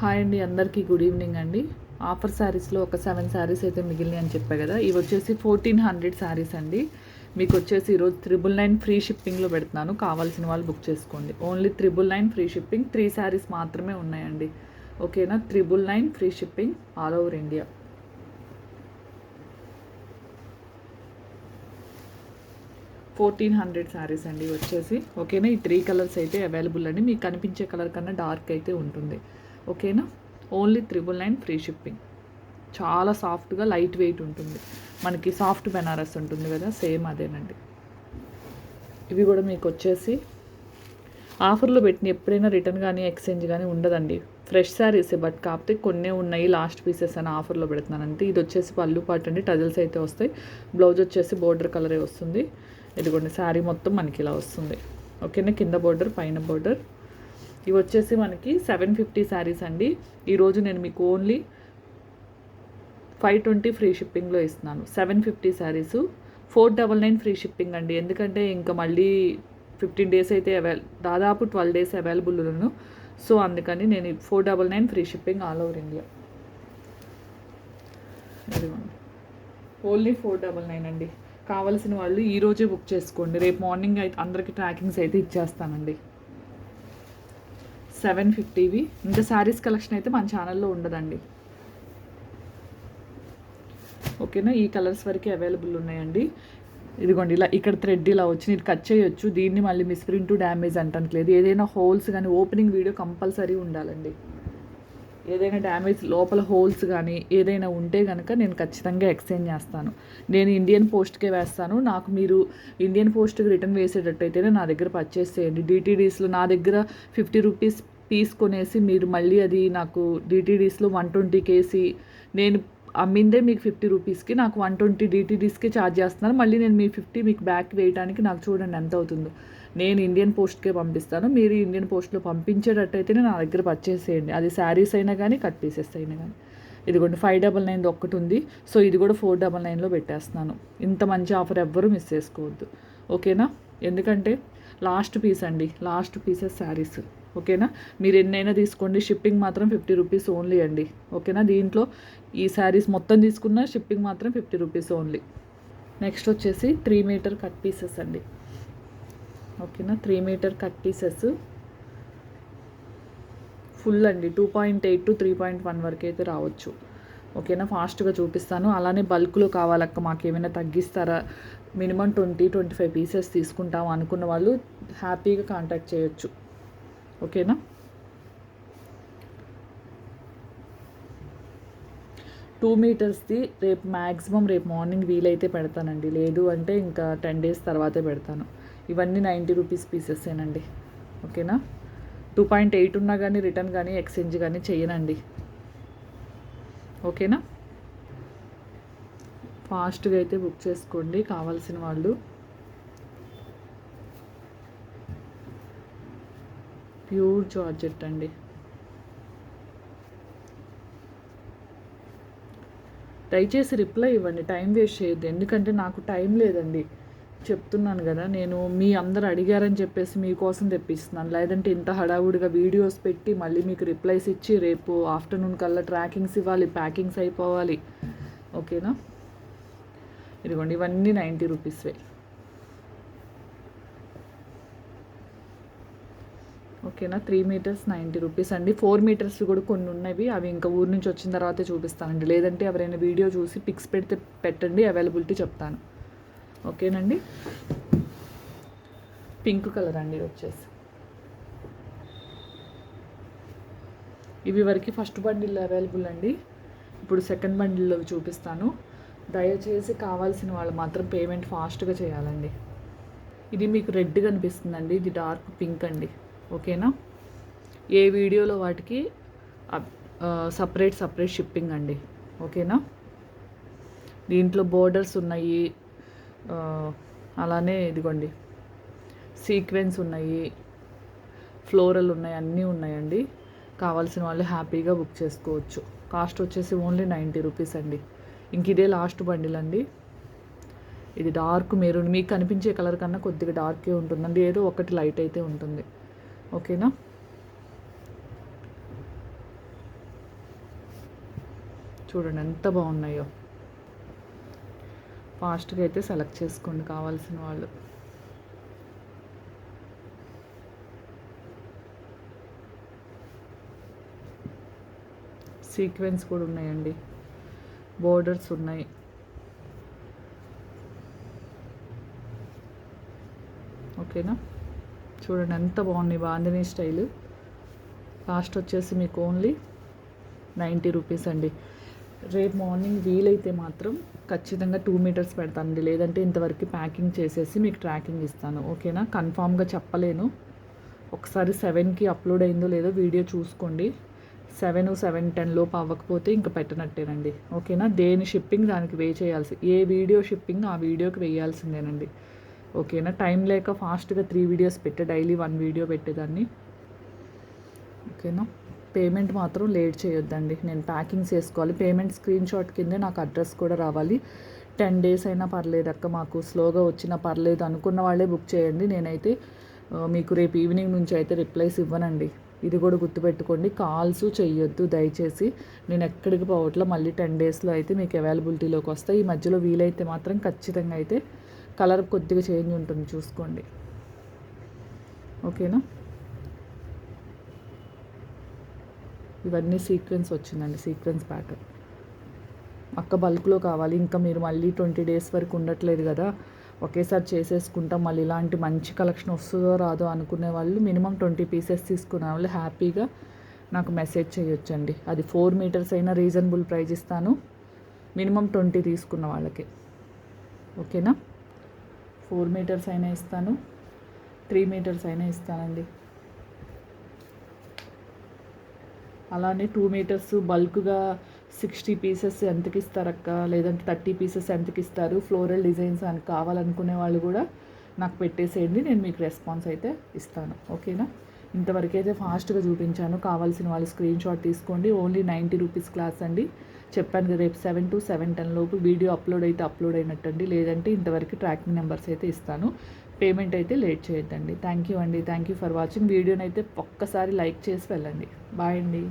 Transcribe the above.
Hi అండి అందరికీ good evening అండి. ఆఫర్ శారీస్లో ఒక సెవెన్ శారీస్ అయితే మిగిలినాయి అని చెప్పా కదా. ఇవి వచ్చేసి ఫోర్టీన్ హండ్రెడ్ శారీస్ అండి. మీకు వచ్చేసి ఈరోజు త్రిబుల్ నైన్ ఫ్రీ షిప్పింగ్లో పెడుతున్నాను. కావాల్సిన వాళ్ళు బుక్ చేసుకోండి. Only triple nine free shipping three saris మాత్రమే ఉన్నాయండి. ఓకేనా? Triple nine free shipping all over India. Fourteen hundred saris అండి వచ్చేసి. ఓకేనా? ఈ త్రీ కలర్స్ అయితే అవైలబుల్ అండి. మీకు కనిపించే కలర్ కన్నా డార్క్ అయితే ఉంటుంది. ఓకేనా? Only triple nine free shipping చాలా సాఫ్ట్గా లైట్ వెయిట్ ఉంటుంది. మనకి సాఫ్ట్ బెనారస్ ఉంటుంది కదా సేమ్ అదేనండి. ఇవి కూడా మీకు వచ్చేసి ఆఫర్లో పెట్టిన ఎప్పుడైనా రిటర్న్ కానీ ఎక్స్చేంజ్ కానీ ఉండదండి. ఫ్రెష్ శారీసే బట్ కాకపోతే కొన్నే ఉన్నాయి లాస్ట్ పీసెస్ అని ఆఫర్లో పెడుతున్నాను అంతే ఇది వచ్చేసి పళ్ళు పాటు అండి టజల్స్ అయితే వస్తాయి. బ్లౌజ్ వచ్చేసి బోర్డర్ కలరే వస్తుంది. ఇదిగోండి శారీ మొత్తం మనకి ఇలా వస్తుంది. ఓకేనా? కింద బోర్డర్ పైన బోర్డర్ ఇవి వచ్చేసి మనకి సెవెన్ ఫిఫ్టీ శారీస్ అండి. ఈరోజు నేను మీకు ఓన్లీ ఫైవ్ ట్వంటీ ఫ్రీ షిప్పింగ్లో ఇస్తున్నాను. Seven fifty saris. Four double nine free shipping అండి. ఎందుకంటే ఇంకా మళ్ళీ ఫిఫ్టీన్ డేస్ అయితే అవైల్ దాదాపు ట్వెల్వ్ డేస్ అవైలబుల్ ఉన్నాను. సో అందుకని నేను four double nine free shipping all over India. Only four double nine అండి. కావలసిన వాళ్ళు ఈరోజే బుక్ చేసుకోండి. రేపు మార్నింగ్ అయితే అందరికి ట్రాకింగ్స్ అయితే ఇచ్చేస్తానండి. సెవెన్ ఫిఫ్టీవి ఇంకా శారీస్ కలెక్షన్ అయితే మన ఛానల్లో ఉండదండి. ఓకేనా? ఈ కలర్స్ వరకు అవైలబుల్ ఉన్నాయండి. ఇదిగోండి ఇలా ఇక్కడ థ్రెడ్ ఇలా వచ్చి మీరు కట్ చేయొచ్చు. దీన్ని మళ్ళీ మిస్ప్రింట్ డ్యామేజ్ అంటానికి లేదు. ఏదైనా హోల్స్ కానీ ఓపెనింగ్ వీడియో కంపల్సరీ ఉండాలండి. ఏదైనా డ్యామేజ్ లోపల హోల్స్ కానీ ఏదైనా ఉంటే కనుక నేను ఖచ్చితంగా ఎక్స్చేంజ్ చేస్తాను. నేను ఇండియన్ పోస్ట్కే వేస్తాను. నాకు మీరు ఇండియన్ పోస్ట్కి రిటర్న్ వేసేటట్టయితేనే నా దగ్గర పర్చేస్ చేయండి. డిటీడీస్లో నా దగ్గర ఫిఫ్టీ రూపీస్ తీసుకొనేసి మీరు మళ్ళీ అది నాకు డిటీడీస్లో వన్ ట్వంటీ కేసి నేను అమ్మిందే మీకు ఫిఫ్టీ రూపీస్కి నాకు వన్ ట్వంటీ డీటీడీస్కి ఛార్జ్ చేస్తున్నారు. మళ్ళీ నేను మీ ఫిఫ్టీ మీకు బ్యాక్ వేయడానికి నాకు చూడండి ఎంత అవుతుందో. నేను ఇండియన్ పోస్ట్కే పంపిస్తాను. మీరు ఇండియన్ పోస్ట్లో పంపించేటట్టయితేనే నా దగ్గర పర్చేస్ చేయండి. అది శారీస్ అయినా కానీ కట్ పీసెస్ అయినా కానీ ఇదిగోండి ఫైవ్ డబల్ నైన్ ఒక్కటి ఉంది. సో ఇది కూడా ఫోర్ డబల్ నైన్లో పెట్టేస్తున్నాను. ఇంత మంచి ఆఫర్ ఎవ్వరూ మిస్ చేసుకోవద్దు. ఓకేనా? ఎందుకంటే లాస్ట్ పీస్ అండి. Last pieces saris. ఓకేనా? మీరు ఎన్నైనా తీసుకోండి. షిప్పింగ్ మాత్రం ఫిఫ్టీ రూపీస్ ఓన్లీ అండి. ఓకేనా? దీంట్లో ఈ శారీస్ మొత్తం తీసుకున్న షిప్పింగ్ మాత్రం ఫిఫ్టీ రూపీస్ ఓన్లీ. నెక్స్ట్ వచ్చేసి త్రీ మీటర్ కట్ పీసెస్ అండి. ఓకేనా? Three metre cut pieces. Full అండి. Two point eight to three point one వరకు అయితే రావచ్చు. ఓకేనా? ఫాస్ట్గా చూపిస్తాను. అలానే బల్క్లో కావాలక్క మాకు ఏమైనా తగ్గిస్తారా? Minimum twenty twenty five pieces తీసుకుంటాం అనుకున్న వాళ్ళు హ్యాపీగా కాంటాక్ట్ చేయొచ్చు. ఓకేనా? టూ మీటర్స్ది రేపు మ్యాక్సిమం రేపు మార్నింగ్ వీలైతే పెడతానండి. లేదు అంటే ఇంకా టెన్ డేస్ తర్వాతే పెడతాను. ఇవన్నీ నైంటీ రూపీస్ పీసెస్సేనండి ఓకేనా? టూ పాయింట్ ఎయిట్ ఉన్నా కానీ రిటర్న్ కానీ ఎక్స్చేంజ్ కానీ చేయనండి ఓకేనా? ఫాస్ట్గా అయితే బుక్ చేసుకోండి. కావాల్సిన వాళ్ళు ప్యూర్ జార్జెట్ అండి. దయచేసి రిప్లై ఇవ్వండి టైం వేస్ట్ చేయొద్దు. ఎందుకంటే నాకు టైం లేదండి. చెప్తున్నాను కదా నేను మీ అందరు అడిగారని చెప్పేసి మీకోసం తెప్పిస్తున్నాను. లేదంటే ఇంత హడావుడిగా వీడియోస్ పెట్టి మళ్ళీ మీకు రిప్లైస్ ఇచ్చి రేపు ఆఫ్టర్నూన్ కల్లా ట్రాకింగ్స్ ఇవ్వాలి ప్యాకింగ్స్ అయిపోవాలి. ఓకేనా? ఇదిగోండి ఇవన్నీ నైంటీ రూపీస్వే. ఓకేనా? త్రీ మీటర్స్ నైంటీ రూపీస్ అండి. ఫోర్ మీటర్స్ కూడా కొన్ని ఉన్నవి. అవి ఇంకా ఊరి నుంచి వచ్చిన తర్వాతే చూపిస్తానండి. లేదంటే ఎవరైనా వీడియో చూసి పిక్స్ పెడితే పెట్టండి. అవైలబిలిటీ చెప్తాను. ఓకేనండి? పింక్ కలర్ అండి వచ్చేసి. ఇవి వరకు ఫస్ట్ బండిల్ అవైలబుల్ అండి. ఇప్పుడు సెకండ్ బండిల్లో చూపిస్తాను. దయచేసి కావాల్సిన వాళ్ళు మాత్రం పేమెంట్ ఫాస్ట్గా చేయాలండి. ఇది మీకు రెడ్ కనిపిస్తుందండి. ఇది డార్క్ పింక్ అండి. ఓకేనా? ఏ వీడియోలో వాటికి సపరేట్ సపరేట్ షిప్పింగ్ అండి. ఓకేనా? దీంట్లో బోర్డర్స్ ఉన్నాయి. అలానే ఇదిగోండి. సీక్వెన్స్ ఉన్నాయి. ఫ్లోరల్ ఉన్నాయి. అన్నీ ఉన్నాయండి. కావాల్సిన వాళ్ళు హ్యాపీగా బుక్ చేసుకోవచ్చు. కాస్ట్ వచ్చేసి ఓన్లీ నైంటీ రూపీస్ అండి. ఇంక ఇదే లాస్ట్ బండిల్ అండి ఇది డార్క్ మెరూన్ మీకు కనిపించే కలర్ కన్నా కొద్దిగా డార్కే ఉంటుందండి. ఏదో ఒకటి లైట్ అయితే ఉంటుంది. ఓకేనా? చూడండి ఎంత బాగున్నాయో. ఫాస్ట్గా అయితే సెలెక్ట్ చేసుకోండి కావాల్సిన వాళ్ళు. సీక్వెన్స్ కూడా ఉన్నాయండి. బోర్డర్స్ ఉన్నాయి. ఓకేనా? చూడండి ఎంత బాగుంది బాందిని స్టైల్. కాస్ట్ వచ్చేసి మీకు ఓన్లీ నైంటీ రూపీస్ అండి. రేపు మార్నింగ్ వీలైతే మాత్రం ఖచ్చితంగా టూ మీటర్స్ పెడతానండి. లేదంటే ఇంతవరకు ప్యాకింగ్ చేసేసి మీకు ట్రాకింగ్ ఇస్తాను. ఓకేనా? కన్ఫామ్గా చెప్పలేను. ఒకసారి సెవెన్కి అప్లోడ్ అయిందో లేదో వీడియో చూసుకోండి. సెవెన్ సెవెన్ టెన్ లోపు అవ్వకపోతే ఇంకా పెట్టనట్టేనండి. ఓకేనా? దేని షిప్పింగ్ దానికి వే చేయాల్సి ఏ వీడియో షిప్పింగ్ ఆ వీడియోకి వేయాల్సిందేనండి. ఓకేనా? టైం లేక ఫాస్ట్గా త్రీ వీడియోస్ పెట్టే డైలీ వన్ వీడియో పెట్టేదాన్ని. ఓకేనా? పేమెంట్ మాత్రం లేట్ చేయొద్దండి. నేను ప్యాకింగ్ చేసుకోవాలి. పేమెంట్ స్క్రీన్ షాట్ కిందే నాకు అడ్రస్ కూడా రావాలి. టెన్ డేస్ అయినా పర్లేదు అక్క మాకు. స్లోగా వచ్చినా పర్లేదు అనుకున్న వాళ్ళే బుక్ చేయండి. నేనైతే మీకు రేపు ఈవినింగ్ నుంచి అయితే రిప్లైస్ ఇవ్వనండి. ఇది కూడా గుర్తుపెట్టుకోండి. కాల్స్ చేయొద్దు దయచేసి. నేను ఎక్కడికి పోవట్లో మళ్ళీ టెన్ డేస్లో అయితే మీకు అవైలబిలిటీలోకి వస్తాయి. ఈ మధ్యలో వీలైతే మాత్రం ఖచ్చితంగా అయితే కలర్ కొద్దిగా చేంజ్ ఉంటుంది చూసుకోండి. ఓకేనా? ఇవన్నీ సీక్వెన్స్ వచ్చిందండి సీక్వెన్స్ ప్యాటర్న్. అక్క బల్క్లో కావాలి ఇంకా మీరు మళ్ళీ ట్వంటీ డేస్ వరకు ఉండట్లేదు కదా ఒకేసారి చేసేసుకుంటాం మళ్ళీ ఇలాంటి మంచి కలెక్షన్ వస్తుందో రాదో అనుకునే వాళ్ళు మినిమం ట్వంటీ పీసెస్ తీసుకునే వాళ్ళు హ్యాపీగా నాకు మెసేజ్ చేయొచ్చండి. అది ఫోర్ మీటర్స్ అయినా రీజనబుల్ ప్రైజ్ ఇస్తాను. మినిమం ట్వంటీ తీసుకున్న వాళ్ళకి. ఓకేనా? ఫోర్ మీటర్స్ అయినా ఇస్తాను. త్రీ మీటర్స్ అయినా ఇస్తానండి. అలానే టూ మీటర్స్ బల్క్గా సిక్స్టీ పీసెస్ ఎంతకి ఇస్తారక్క? లేదంటే థర్టీ పీసెస్ ఎంతకి ఇస్తారు? ఫ్లోరల్ డిజైన్స్ అని కావాలనుకునే వాళ్ళు కూడా నాకు పెట్టేసేయండి. నేను మీకు రెస్పాన్స్ అయితే ఇస్తాను. ఓకేనా? ఇంతవరకు అయితే ఫాస్ట్గా చూపించాను. కావాల్సిన వాళ్ళు స్క్రీన్ షాట్ తీసుకోండి. ఓన్లీ నైంటీ రూపీస్ క్లాస్ అండి. చెప్పాను కదా రేపు సెవెన్ టు సెవెన్ టెన్ లోపు వీడియో అప్లోడ్ అయితే అప్లోడ్ అయినట్టండి. లేదంటే ఇంతవరకు ట్రాకింగ్ నెంబర్స్ అయితే ఇస్తాను. పేమెంట్ అయితే లేట్ చేయొద్దండి. థ్యాంక్ యూ అండి. Thank you for watching. వీడియోని అయితే ఒక్కసారి లైక్ చేసి వెళ్ళండి. బాయ్ అండి.